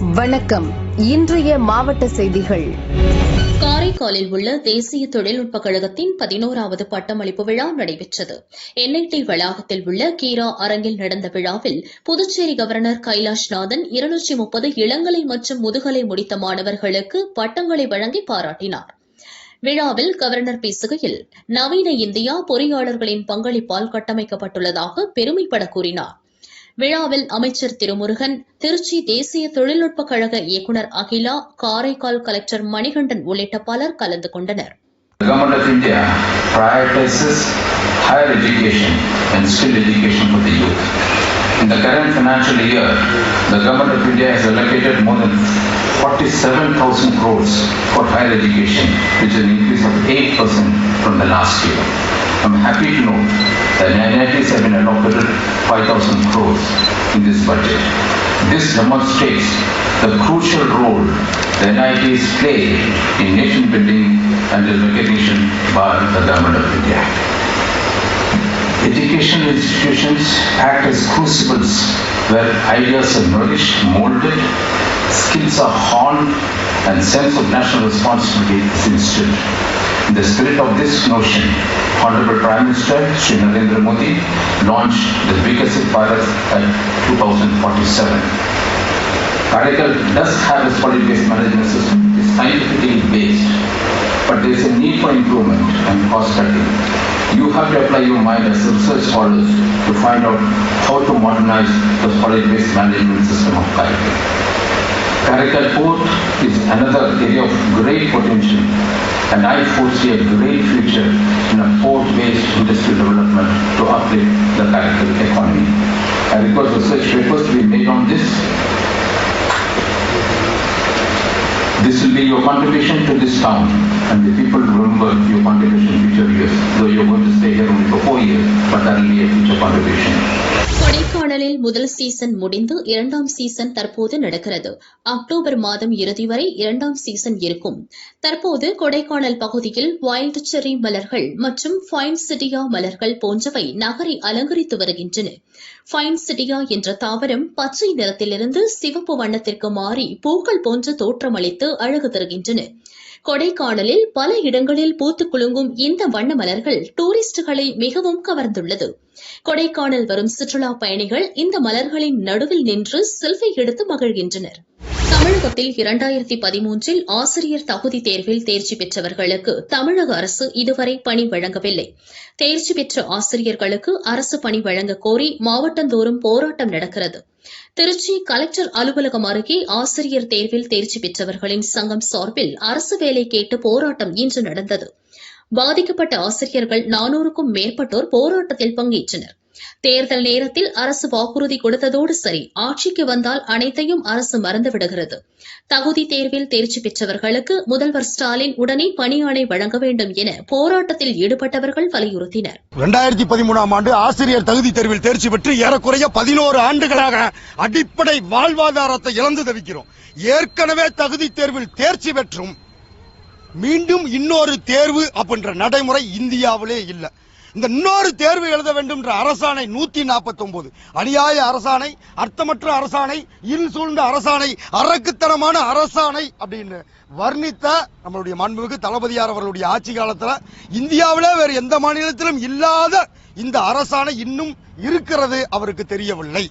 வணக்கம். இன்றைய மாவட்ட செய்திகள். காரைக்காலில் உள்ள தேசிய தொழில்நுட்ப கழகத்தின் பதினோராவது பட்டமளிப்பு விழா நடைபெற்றது. என்ஐடி வளாகத்தில் உள்ள கீரா அரங்கில் நடந்த விழாவில் புதுச்சேரி கவர்னர் கைலாஷ்நாதன் இருநூற்றி முப்பது இளங்கலை மற்றும் முதுகலை முடித்த மாணவர்களுக்கு பட்டங்களை வழங்கி பாராட்டினார். விழாவில் கவர்னர் பேசுகையில் நவீன இந்தியா பொறியாளர்களின் பங்களிப்பால் கட்டமைக்கப்பட்டுள்ளதாக பெருமைப்பட கூறினார். விழாவில் அமைச்சர் திருமுருகன் திருச்சி தேசிய தொழில்நுட்ப கழக இயக்குநர் அகிலா காரைக்கால் கலெக்டர் மணிகண்டன் உள்ளிட்ட பலர் கலந்து கொண்டனர் The Government of India prioritizes higher education and skill education for the youth. In the current financial year, the Government of India has allocated more than 47,000 crores for higher education, which is an increase of 8% from the last year. I'm happy to note that NITs have been allocated 5,000 crores in this budget. This demonstrates the crucial role the NITs play in nation building and is recognition by the Government of India. Educational institutions act as crucibles where ideas are nourished, molded, skills are honed, and sense of national responsibility is instilled. In the spirit of this notion, Honorable Prime Minister Sri Narendra Modi launched the Vikasit Bharat at 2047. Karaikal does have a solid-based management system, it is scientifically based, but there is a need for improvement and cost cutting. You have to apply your mind as research scholars to find out how to modernize the solid-based management system of Karaikal. Karaikal Port is another area of great potential and I foresee a great future in a port-based industrial development to uplift the Karaikal economy. I request research papers to be made on this This will be your contribution to this town and the people remember your contribution in future years. Though you're going to stay here only for four years, but that will be a future contribution. கொடைக்கானலில் முதல் season முடிந்து இரண்டாம் season தற்போது நடக்கிறது. October மாதம் இறுதி வரை இரண்டாம் சீசன் இருக்கும். தற்போது கொடைக்கானல் பகுதியில் வைல்ட் செரி மலர்கள் மற்றும் ஃபைன் சிட்டியா மலர்கள் போன்றவை நகரை அலங்கரித்து வருகின்றன. ஃபைன் சிட்டியா என்ற தாவரம் பச்சை நிறத்திலிருந்து சிவப்பு வண்ணத்திற்கு மாறி பூக்கள் போன்று தோற்றமளித்து அழகு தருகின்றன. கொடைக்கானலில் பல இடங்களில் பூத்து குலுங்கும் இந்த வண்ண மலர்கள் டூரிஸ்டுகளை மிகவும் கவர்ந்துள்ளது. கொடைக்கானல் வரும் சுற்றுலா பயணிகள் இந்த மலர்களின் நடுவில் நின்று செல்ஃபி எடுத்து மகிழ்கின்றனர். தமிழகத்தில் இரண்டாயிரத்தி பதிமூன்றில் ஆசிரியர் தகுதி தேர்வில் தேர்ச்சி பெற்றவர்களுக்கு தமிழக அரசு இதுவரை பணி வழங்கவில்லை. தேர்ச்சி பெற்ற ஆசிரியர்களுக்கு அரசு பணி வழங்க கோரி மாவட்டந்தோறும் போராட்டம் நடக்கிறது. திருச்சி கலெக்டர் அலுவலகம் அருகே ஆசிரியர் தேர்வில் தேர்ச்சி பெற்றவர்களின் சங்கம் சார்பில் அரசு வேலை கேட்டு போராட்டம் இன்று நடந்தது. பாதிக்கப்பட்ட ஆசிரியர்கள் நானூறுக்கும் மேற்பட்டோர் போராட்டத்தில் பங்கேற்றனர். தேர்தல் நேரத்தில் அரசு வாக்குறுதி கொடுத்ததோடு சரி ஆட்சிக்கு வந்தால் அனைத்தையும் அரசு மறந்துவிடுகிறது. தகுதி தேர்வில் தேர்ச்சி பெற்றவர்களுக்கு முதல்வர் ஸ்டாலின் உடனே பணியாணை வழங்க வேண்டும் என போராட்டத்தில் ஈடுபட்டவர்கள் வலியுறுத்தினர். இரண்டாயிரத்தி பதிமூணாம் ஆண்டு ஆசிரியர் தகுதி தேர்வில் தேர்ச்சி பெற்று ஏறக்குறைய பதினோரு ஆண்டுகளாக அடிப்படை வாழ்வாதாரத்தை இழந்து தவிக்கிறோம். ஏற்கனவே தகுதி தேர்வில் தேர்ச்சி பெற்றும் மீண்டும் இன்னொரு தேர்வு அப்படின்ற நடைமுறை இந்தியாவிலே இல்ல. இந்த இன்னொரு தேர்வு எழுத வேண்டும் என்ற அரசாணை நூத்தி நாற்பத்தி ஒன்பது அநியாய அரசாணை அர்த்தமற்ற அரசாணை இருள் சூழ்ந்த அரசாணை அரக்குத்தனமான அரசாணை அப்படின்னு வர்ணித்த நம்மளுடைய மாண்புமிகு தளபதியார் அவர்களுடைய ஆட்சி காலத்தில் இந்தியாவிலே வேறு எந்த மாநிலத்திலும் இல்லாத இந்த அரசாணை இன்னும் இருக்கிறது அவருக்கு தெரியவில்லை.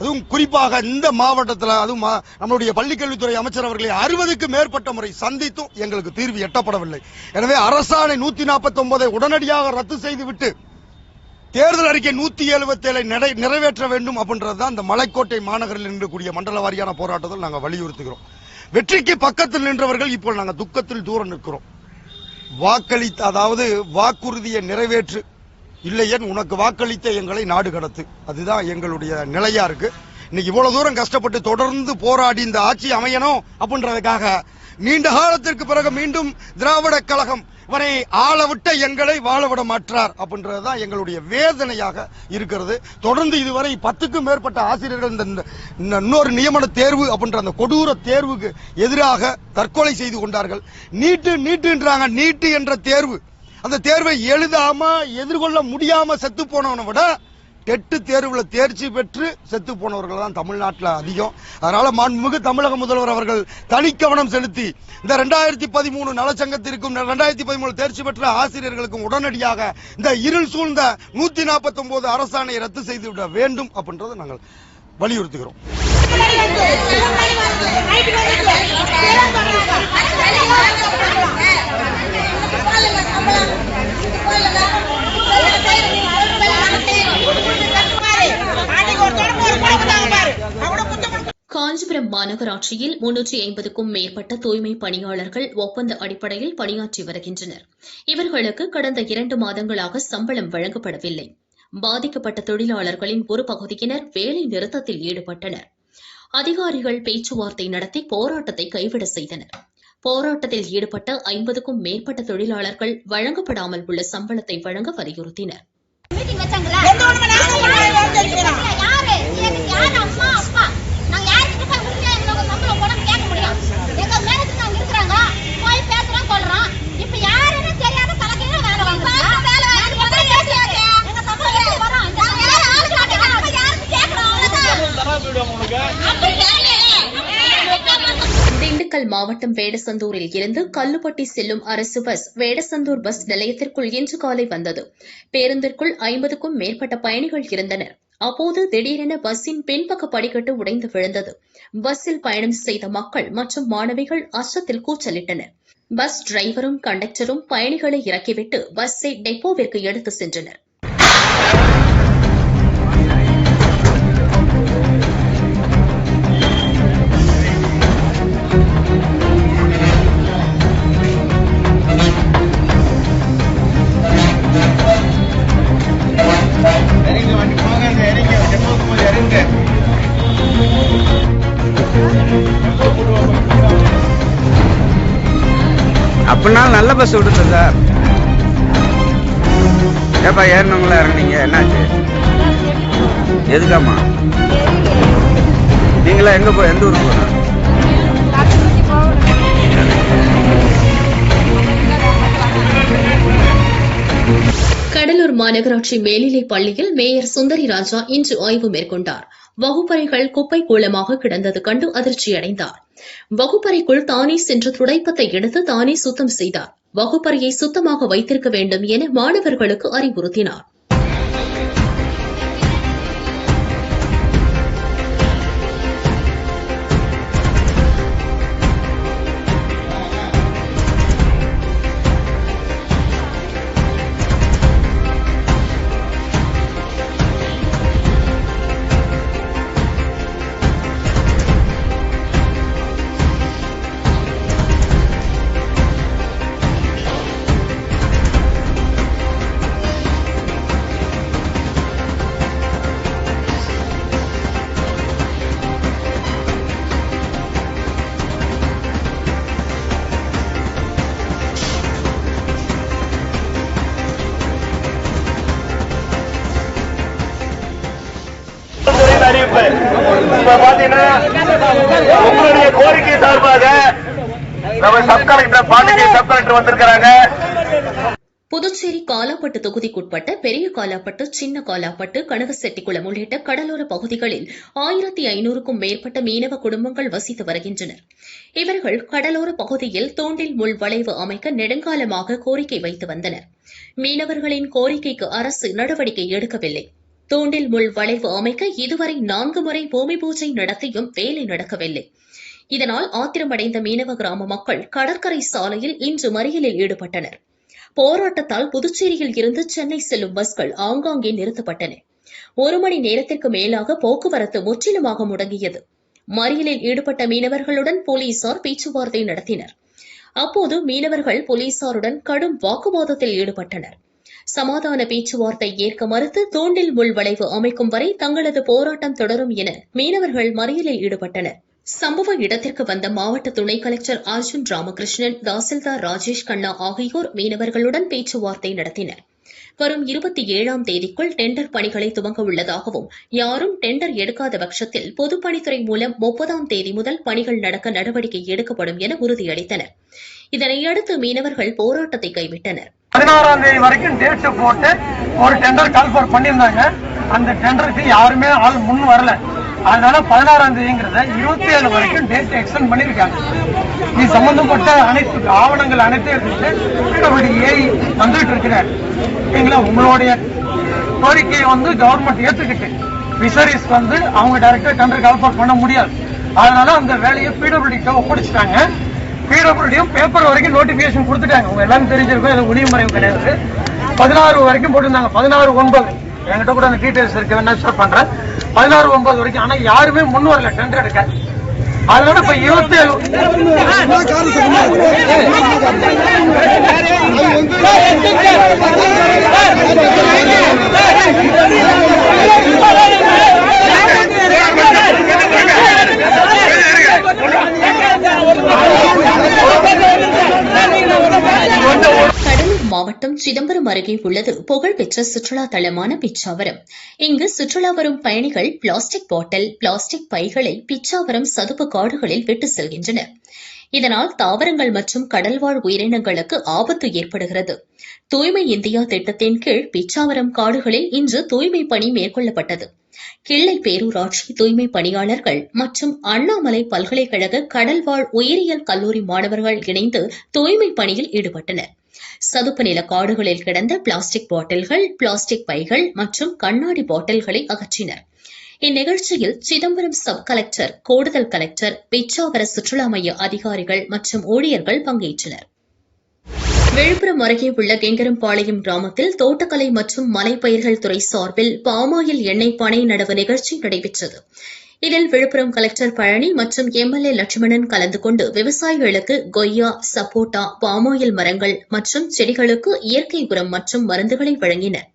அதுவும் குறிப்பாக இந்த மாவட்டத்தில் அதுவும் நம்மளுடைய பள்ளிக்கல்வித்துறை அமைச்சர் அவர்களை அறுபதுக்கு மேற்பட்ட முறை சந்தித்தும் எங்களுக்கு தீர்வு எட்டப்படவில்லை. எனவே அரசாணை நூத்தி நாற்பத்தி ஒன்பதை உடனடியாக ரத்து செய்துவிட்டு தேர்தல் அறிக்கை நூத்தி எழுபத்தி ஏழை நிறைவேற்ற வேண்டும் அப்படின்றதுதான் இந்த மலைக்கோட்டை மாநகரில் நின்றக்கூடிய மண்டல வாரியான போராட்டத்தில் நாங்கள் வலியுறுத்துகிறோம். வெற்றிக்கு பக்கத்தில் நின்றவர்கள் இப்போ நாங்கள் துக்கத்தில் தூரம் நிற்கிறோம். வாக்களித்த அதாவது வாக்குறுதியை நிறைவேற்று இல்லையன் உனக்கு வாக்களித்த எங்களை நாடு கடத்து. அதுதான் எங்களுடைய நிலையா இருக்கு. இன்னைக்கு இவ்வளவு தூரம் கஷ்டப்பட்டு தொடர்ந்து போராடி இந்த ஆட்சி அமையணும் அப்படின்றதுக்காக நீண்ட காலத்திற்கு பிறகு மீண்டும் திராவிட கழகம் இவரை ஆள விட்ட எங்களை வாழவிட மாற்றார் அப்படின்றதுதான் எங்களுடைய வேதனையாக இருக்கிறது. தொடர்ந்து இதுவரை பத்துக்கும் மேற்பட்ட ஆசிரியர்கள் இந்த இந்த இன்னொரு நியமன தேர்வு அப்படின்ற அந்த கொடூர தேர்வுக்கு எதிராக தற்கொலை செய்து கொண்டார்கள். நீட்டு நீட்டுன்றாங்க. நீட்டு என்ற தேர்வு அந்த தேர்வை எழுதாம எதிர்கொள்ள முடியாம செத்து போனவனை விட டெட்டு தேர்வுல தேர்ச்சி பெற்று செத்து போனவர்கள் தான் தமிழ்நாட்டில் அதிகம். அதனால மாண்புமிகு தமிழக முதல்வர் அவர்கள் தனி கவனம் செலுத்தி இந்த ரெண்டாயிரத்தி பதிமூணு நலச்சங்கத்திற்கும் ரெண்டாயிரத்தி பதிமூணு தேர்ச்சி பெற்ற ஆசிரியர்களுக்கும் உடனடியாக இந்த இருள் சூழ்ந்த நூத்தி நாற்பத்தி ஒன்பது அரசாணையை ரத்து செய்துவிட வேண்டும் அப்படின்றத நாங்கள் வலியுறுத்துகிறோம். மாநகராட்சியில் முன்னூற்றி ஐம்பதுக்கும் மேற்பட்ட தூய்மை பணியாளர்கள் ஒப்பந்த அடிப்படையில் பணியாற்றி வருகின்றனர் இவர்களுக்கு கடந்த இரண்டு மாதங்களாக சம்பளம் வழங்கப்படவில்லை பாதிக்கப்பட்ட தொழிலாளர்களின் ஒரு பகுதியினர் வேலை நிறுத்தத்தில் ஈடுபட்டனர் அதிகாரிகள் பேச்சுவார்த்தை நடத்தி போராட்டத்தை கைவிட செய்தனர் போராட்டத்தில் ஈடுபட்ட ஐம்பதுக்கும் மேற்பட்ட தொழிலாளர்கள் வழங்கப்படாமல் உள்ள சம்பளத்தை வழங்க வலியுறுத்தினர் மாவட்டம் வேடசந்தூரில் இருந்து கல்லுப்பட்டி செல்லும் அரசு பஸ் வேடசந்தூர் பஸ் நிலையத்திற்குள் இன்று காலை வந்தது. பேருந்திற்குள் ஐம்பதுக்கும் மேற்பட்ட பயணிகள் இருந்தனர். அப்போது திடீரென பஸ்ஸின் பின்பக்க படிக்கட்டு உடைந்து விழுந்தது. பஸ்ஸில் பயணம் செய்த மக்கள் மற்றும் மாணவிகள் அச்சத்தில் கூச்சலிட்டனர். பஸ் டிரைவரும் கண்டக்டரும் பயணிகளை இறக்கிவிட்டு பஸ்ஸை டெப்போவிற்கு எடுத்து சென்றனர். அப்படின்னாலும் நல்ல பஸ் விடுது சார் ஏப்பா ஏறினவங்களா இறங்குனீங்க? என்னாச்சு? எதுக்காம்மா? நீங்களா எங்க போ எந்த ஊருக்கு போகணும் கடலூர் மாநகராட்சி மேல்நிலைப் பள்ளியில் மேயர் சுந்தரி ராஜா இன்று ஆய்வு மேற்கொண்டார். வகுப்பறைகள் குப்பை கூலமாக கிடந்தது கண்டு அதிர்ச்சியடைந்தார். வகுப்பறைக்குள் தானே சென்று துடைப்பத்தை எடுத்து தானே சுத்தம் செய்தார். வகுப்பறையை சுத்தமாக வைத்திருக்க வேண்டும் என மாணவர்களுக்கு அறிவுறுத்தினார். இப்ப பாத்தீங்கன்னா உங்களுடைய கோரிக்கை சார்பாக நம்ம சப் கலெக்டர் பாண்டிகை சப் கலெக்டர் வந்திருக்கிறாங்க. புதுச்சேரி காலாப்பட்டு தொகுதிக்குட்பட்ட பெரிய காலாப்பட்டு சின்ன காலாப்பட்டு கனகசெட்டிக்குளம் உள்ளிட்ட கடலோர பகுதிகளில் ஆயிரத்தி ஐநூறுக்கும் மேற்பட்ட மீனவ குடும்பங்கள் வசித்து வருகின்றனர். இவர்கள் கடலோர பகுதியில் தூண்டில் முள் வளைவு அமைக்க நெடுங்காலமாக கோரிக்கை வைத்து வந்தனர். மீனவர்களின் கோரிக்கைக்கு அரசு நடவடிக்கை எடுக்கவில்லை. தூண்டில் முள் வளைவு அமைக்க இதுவரை நான்கு முறை பூமி பூஜை நடத்தியும் வேலை நடக்கவில்லை. இதனால் ஆத்திரமடைந்த மீனவ கிராம மக்கள் கடற்கரை சாலையில் இன்று மறியலில் ஈடுபட்டனர். போராட்டத்தால் புதுச்சேரியில் இருந்து சென்னை செல்லும் பஸ்கள் ஆங்காங்கே நிறுத்தப்பட்டன. ஒரு மணி நேரத்திற்கு மேலாக போக்குவரத்து முற்றிலுமாக முடங்கியது. மறியலில் ஈடுபட்ட மீனவர்களுடன் போலீசார் பேச்சுவார்த்தை நடத்தினர். அப்போது மீனவர்கள் போலீசாருடன் கடும் வாக்குவாதத்தில் ஈடுபட்டனர். சமாதான பேச்சுவார்த்தை ஏற்க மறுத்து தூண்டில் முள் வளைவு அமைக்கும் வரை தங்களது போராட்டம் தொடரும் என மீனவர்கள் மறியலில் ஈடுபட்டனர். சம்பவ இடத்திற்கு வந்த மாவட்ட துணை கலெக்டர் அர்ஜுன் ராமகிருஷ்ணன் தாசில்தார் ராஜேஷ் கண்ணா ஆகியோர் மீனவர்களுடன் பேச்சுவார்த்தை நடத்தினர். வரும் இருபத்தி ஏழாம் தேதிக்குள் டெண்டர் பணிகளை துவங்க உள்ளதாகவும் யாரும் டெண்டர் எடுக்காத பட்சத்தில் பொதுப்பணித்துறை மூலம் முப்பதாம் தேதி முதல் பணிகள் நடக்க நடவடிக்கை எடுக்கப்படும் என உறுதியளித்தனர். இதனையடுத்து மீனவர்கள் போராட்டத்தை கைவிட்டனர். பதினாறாம் தேதி வரைக்கும் டேட் போட்டு ஒரு டெண்டர் கால்ஃபார் பண்ணியிருந்தாங்க. அந்த டெண்டருக்கு யாருமே ஆள் முன் வரல. அதனால பதினாறாம் தேதிங்கிறத இருபத்தி ஏழு வரைக்கும் டேட் எக்ஸ்டெண்ட் பண்ணிருக்காங்க இது சம்பந்தப்பட்ட அனைத்து ஆவணங்கள் அனைத்தையும் எடுத்துட்டு ஏஐ வந்துட்டு இருக்கிறார். சரிங்களா? உங்களுடைய கோரிக்கையை வந்து கவர்மெண்ட் ஏத்துக்கிட்டு ஃபிஷரிஸ் வந்து அவங்க டைரக்டா டெண்டர் கால்ஃபார் பண்ண முடியாது. அதனால அந்த வேலையை பிடபிள்யூடி ஒப்படைச்சிட்டாங்க. பிடபிள்யூடியும் பேப்பர் வரைக்கும் நோட்டிபிகேஷன் கொடுத்துட்டாங்க உங்க எல்லாரும் தெரிஞ்சிருக்கும் இது ஒளிமுறையும் கிடையாது பதினாறு வரைக்கும் போட்டிருந்தாங்க பதினாறு ஒன்பது என்கிட்ட கூட அந்த டீட்டெயில்ஸ் இருக்கு வேணா ஷேர் பண்றேன் பதினாறு ஒன்பது வரைக்கும் ஆனா யாருமே முன் வரல டெண்டர் எடுக்க அதனால இப்ப இருபத்தி ஏழு மாவட்டம் சிதம்பரம் அருகே உள்ளது. புகழ்பெற்ற சுற்றுலா தலமான பிச்சாவரம். இங்கு சுற்றுலா வரும் பயணிகள் பிளாஸ்டிக் பாட்டில் பிளாஸ்டிக் பைகளை பிச்சாவரம் சதுப்பு காடுகளில் விட்டு செல்கின்றனர். இதனால் தாவரங்கள் மற்றும் கடல்வாழ் உயிரினங்களுக்கு ஆபத்து ஏற்படுகிறது. தூய்மை இந்தியா திட்டத்தின் கீழ் பிச்சாவரம் காடுகளில் இன்று தூய்மை பணி மேற்கொள்ளப்பட்டது. கிள்ளை பேரூராட்சி தூய்மை பணியாளர்கள் மற்றும் அண்ணாமலை பல்கலைக்கழக கடல்வாழ் உயிரியல் கல்லூரி மாணவர்கள் இணைந்து தூய்மை பணியில் ஈடுபட்டனர். சதுப்பு நில காடுகளில் கிடந்த பிளாஸ்டிக் பாட்டில்கள் பிளாஸ்டிக் பைகள் மற்றும் கண்ணாடி பாட்டில்களை அகற்றினர். இந்நிகழ்ச்சியில் சிதம்பரம் சப் கலெக்டர் கூடுதல் கலெக்டர் பிச்சாவர சுற்றுலா மைய அதிகாரிகள் மற்றும் ஊழியர்கள் பங்கேற்றனர். விழுப்புரம் அருகே உள்ள கெங்கரம்பாளையம் கிராமத்தில் தோட்டக்கலை மற்றும் மலைப்பயிர்கள் துறை சார்பில் பாமாயில் எண்ணெய் பனை நடவு நிகழ்ச்சி நடைபெற்றது. இதில் விழுப்புரம் கலெக்டர் பழனி மற்றும் எம்எல்ஏ லட்சுமணன் கலந்து கொண்டு விவசாயிகளுக்கு கொய்யா சப்போட்டா பாமாயில் மரங்கள் மற்றும் செடிகளுக்கு இயற்கை உரம் மற்றும் மருந்துகளை வழங்கினர்.